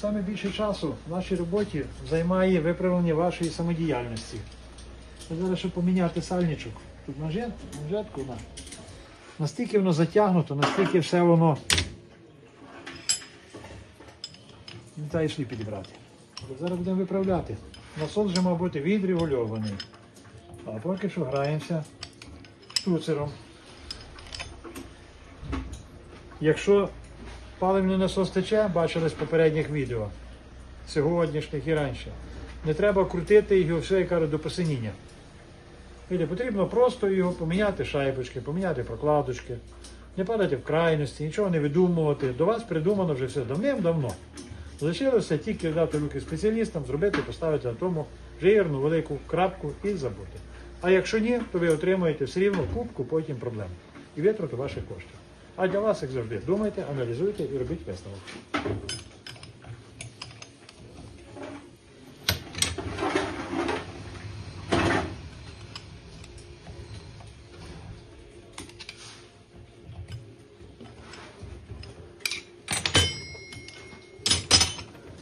саме більше часу в нашій роботі займає виправлення вашої самодіяльності. Зараз, щоб поміняти сальничок, тут манжет, манжетку на. Настільки воно затягнуто, настільки все воно. Не та йшли підібрати. Зараз будемо виправляти. Насос вже мав бути відрегульований. А поки що граємося штуцером. Якщо паливний насос тече, бачили з попередніх відео, сьогоднішніх і раніше, не треба крутити його все, як кажуть, до посиніння. Видите, потрібно просто його поміняти шайбочки, поміняти прокладочки, не падати в крайності, нічого не видумувати. До вас придумано вже все давним-давно. Залишилося тільки дати руки спеціалістам, зробити, поставити на тому жирну велику крапку і забути. А якщо ні, то ви отримаєте все рівно кубку потім проблем і витрату ваших коштів. А для вас, як завжди, думайте, аналізуйте і робіть висновок.